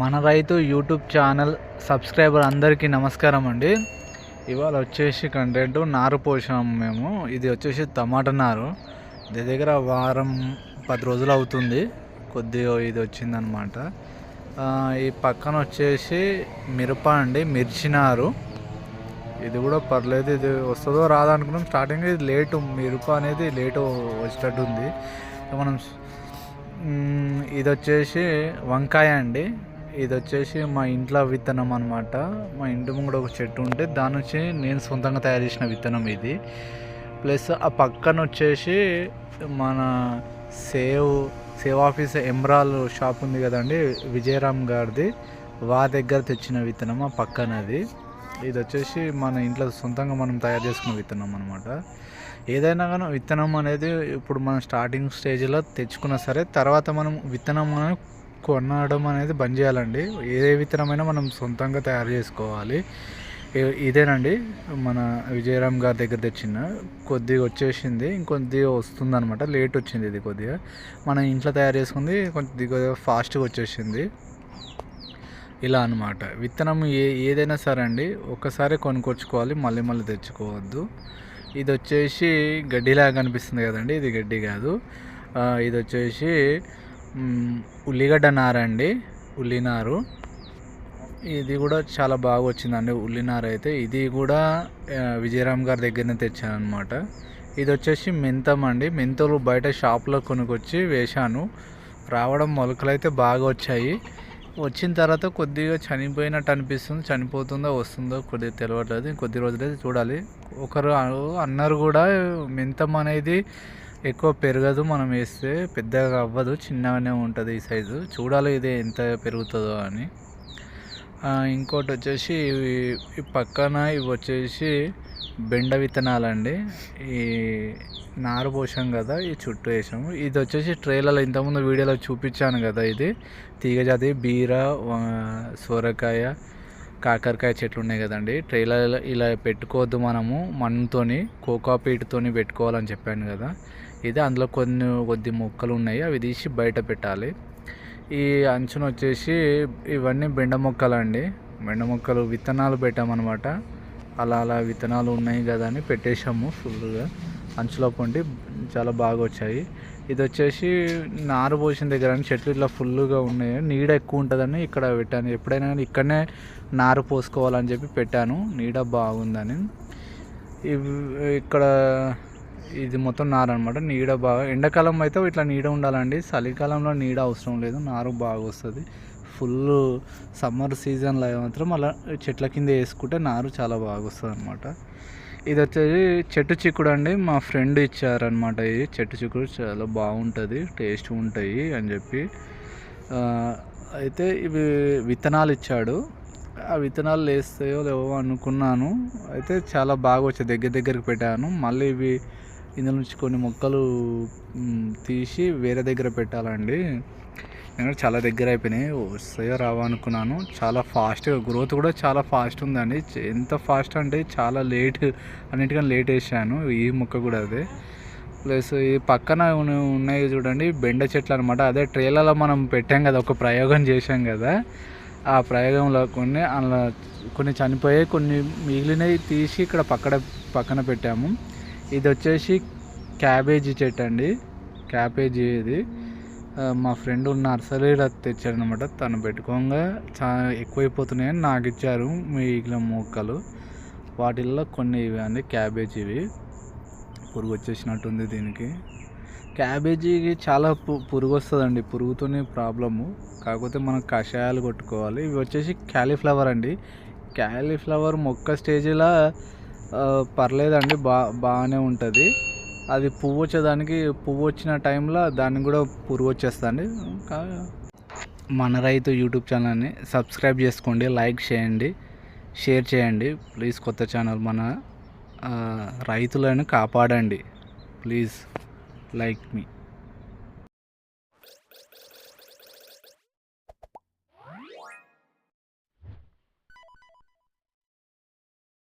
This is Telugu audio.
మన రైతు యూట్యూబ్ ఛానల్ సబ్స్క్రైబర్ అందరికీ నమస్కారం అండి. ఇవాళ వచ్చేసి కంటెంట్ నారు పోసాము మేము. ఇది వచ్చేసి టమాటా నారు. దగ్గర దగ్గర వారం పది రోజులు అవుతుంది. కొద్దిగా ఇది వచ్చిందనమాట. ఈ పక్కన వచ్చేసి మిరప అండి మిర్చి నారు. ఇది కూడా పర్లేదు ఇది వస్తుందో రాదనుకున్నాం స్టార్టింగ్ ఇది లేటు మిరప అనేది లేటు వచ్చేటట్టు ఉంది మనం ఇది వచ్చేసి వంకాయ అండి. ఇది వచ్చేసి మా ఇంట్లో విత్తనం అనమాట మా ఇంటి ముంగడ ఒక చెట్టు ఉంటే దాని నుంచి నేను సొంతంగా తయారు చేసిన విత్తనం ఇది. ప్లస్ ఆ పక్కన వచ్చేసి మన సేవ్ సేవ్ ఆఫీస్ ఎమ్రాల్ షాప్ ఉంది కదండి విజయరామ్ గారిది. వా దగ్గర తెచ్చిన విత్తనం ఆ పక్కనది. ఇది వచ్చేసి మన ఇంట్లో సొంతంగా మనం తయారు చేసుకున్న విత్తనం అనమాట ఏదైనా కానీ విత్తనం అనేది ఇప్పుడు మనం స్టార్టింగ్ స్టేజ్లో తెచ్చుకున్నా సరే తర్వాత మనం విత్తనం అనేది కొనడం అనేది బంద్ చేయాలండి. ఏ విత్తనమైనా మనం సొంతంగా తయారు చేసుకోవాలి. ఇదేనండి. మన విజయరామ్ గారి దగ్గర తెచ్చిన. కొద్దిగా వచ్చేసింది. ఇంకొద్దిగా వస్తుంది అనమాట లేట్ వచ్చింది ఇది కొద్దిగా. మనం ఇంట్లో తయారు చేసుకుంది కొద్దిగా ఫాస్ట్గా వచ్చేసింది. ఇలా అన్నమాట. విత్తనం ఏ ఏదైనా సరే అండి. ఒక్కసారి కొనుక్కొచ్చుకోవాలి. మళ్ళీ మళ్ళీ తెచ్చుకోవద్దు. ఇది వచ్చేసి గడ్డిలాగా కనిపిస్తుంది కదండి. ఇది గడ్డి కాదు. ఇది వచ్చేసి ఉల్లిగడ్డ నార అండి ఉల్లినారు ఇది కూడా చాలా బాగా వచ్చిందండి ఉల్లినార అయితే. ఇది కూడా విజయరామ్ గారి దగ్గరనే తెచ్చాను అనమాట ఇది వచ్చేసి మెంతం అండి. మెంతులు బయట షాప్లో కొనుక్కొచ్చి వేశాను. రావడం మొలకలు అయితే బాగా వచ్చాయి వచ్చిన తర్వాత కొద్దిగా చనిపోయినట్టు అనిపిస్తుంది. చనిపోతుందో వస్తుందో కొద్దిగా తెలియట్లేదు కొద్ది రోజులైతే చూడాలి. ఒకరు అన్నారు కూడా మెంతం అనేది ఎక్కువ పెరగదు మనం వేస్తే పెద్దగా అవ్వదు చిన్నగానే ఉంటుంది ఈ సైజు చూడాలి ఇది ఎంత పెరుగుతుందో అని. ఇంకోటి వచ్చేసి ఇవి- ఈ పక్కన ఇవి వచ్చేసి బెండ విత్తనాలండి. ఈ నారు పోసాం కదా ఈ చుట్టూ వేసాము. ఇది వచ్చేసి ట్రైలలో ఇంతకుముందు వీడియోలో చూపించాను కదా ఇది. తీగజాతి బీర సొరకాయ కాకరకాయ చెట్లు ఉన్నాయి కదండి. ట్రైలర్లో ఇలా పెట్టుకోవద్దు మనము మన్నుతోని కోకాపీట్తోని పెట్టుకోవాలని చెప్పాను కదా. ఇది అందులో కొన్ని కొద్ది మొక్కలు ఉన్నాయి అవి తీసి బయట పెట్టాలి. ఈ అంచున వచ్చేసి ఇవన్నీ బెండ మొక్కలు అండి బెండ మొక్కలు విత్తనాలు పెట్టామన్నమాట. అలా అలా విత్తనాలు ఉన్నాయి కదా అని పెట్టేశాము ఫుల్గా అంచులో కొండి చాలా బాగా వచ్చాయి. ఇది వచ్చేసి నారు పోసిన దగ్గర చెట్లు ఇట్లా ఫుల్గా ఉన్నాయి. నీడ ఎక్కువ ఉంటుందని ఇక్కడ పెట్టాను. ఎప్పుడైనా కానీ ఇక్కడనే నారు పోసుకోవాలని చెప్పి పెట్టాను. నీడ బాగుందని. ఇవి ఇక్కడ ఇది మొత్తం నారు అనమాట నీడ బాగా ఎండాకాలం అయితే ఇట్లా నీడ ఉండాలండి. చలికాలంలో నీడ అవసరం లేదు. నారు బాగా వస్తుంది. ఫుల్ సమ్మర్ సీజన్లో మాత్రం అలా చెట్ల కింద వేసుకుంటే నారు చాలా బాగా వస్తుంది అనమాట ఇది వచ్చేసి చెట్టు చిక్కుడు అండి. మా ఫ్రెండ్ ఇచ్చారనమాట ఇది. చెట్టు చిక్కుడు చాలా బాగుంటుంది. టేస్ట్ ఉంటాయి అని చెప్పి. అయితే ఇవి విత్తనాలు ఇచ్చాడు. ఆ విత్తనాలు వేస్తాయో లేవో అనుకున్నాను. అయితే చాలా బాగా వచ్చాయి. దగ్గర దగ్గరికి పెట్టాను. మళ్ళీ ఇవి ఇందులో నుంచి కొన్ని మొక్కలు తీసి వేరే దగ్గర పెట్టాలండి. ఎందుకంటే చాలా దగ్గర అయిపోయినాయి. వస్తాయో రావా అనుకున్నాను. చాలా ఫాస్ట్గా గ్రోత్ కూడా చాలా ఫాస్ట్ ఉందండి. ఎంత ఫాస్ట్ అంటే చాలా లేట్ అన్నిటికన్నా లేట్ వేసాను. ఈ మొక్క కూడా అదే. ప్లస్ ఈ పక్కన ఉన్నాయి చూడండి బెండ చెట్లు అనమాట అదే ట్రేలలో మనం పెట్టాం కదా ఒక ప్రయోగం చేశాం కదా. ఆ ప్రయోగంలో కొన్ని అలా కొన్ని చనిపోయాయి కొన్ని మిగిలినవి తీసి ఇక్కడ పక్కన పక్కన పెట్టాము. ఇది వచ్చేసి క్యాబేజీ చెట్టు అండి. క్యాబేజీ ఇది. మా ఫ్రెండ్ నర్సరీలో తెచ్చారనమాట తను పెట్టుకోగా చాలా ఎక్కువైపోతున్నాయని నాకు ఇచ్చారు మిగిలిన మొక్కలు. వాటిల్లో కొన్ని ఇవి అండి క్యాబేజీ ఇవి. పురుగు వచ్చేసినట్టుంది దీనికి. క్యాబేజీకి చాలా పు పురుగు వస్తుందండి పురుగుతోనే ప్రాబ్లము. కాకపోతే మనం కషాయాలు కొట్టుకోవాలి. ఇవి వచ్చేసి క్యాలీఫ్లవర్ అండి. క్యాలీఫ్లవర్ మొక్క స్టేజ్లో పర్లేదండి బా బాగానే ఉంటుంది. అది పువ్వు వచ్చేదానికి పువ్వు వచ్చిన టైంలో దాన్ని కూడా పురుగు వచ్చేస్తుంది. మన రైతు యూట్యూబ్ ఛానల్ని సబ్స్క్రైబ్ చేసుకోండి లైక్ చేయండి షేర్ చేయండి. ప్లీజ్ కొత్త ఛానల్ మన రైతులను కాపాడండి. Please like me.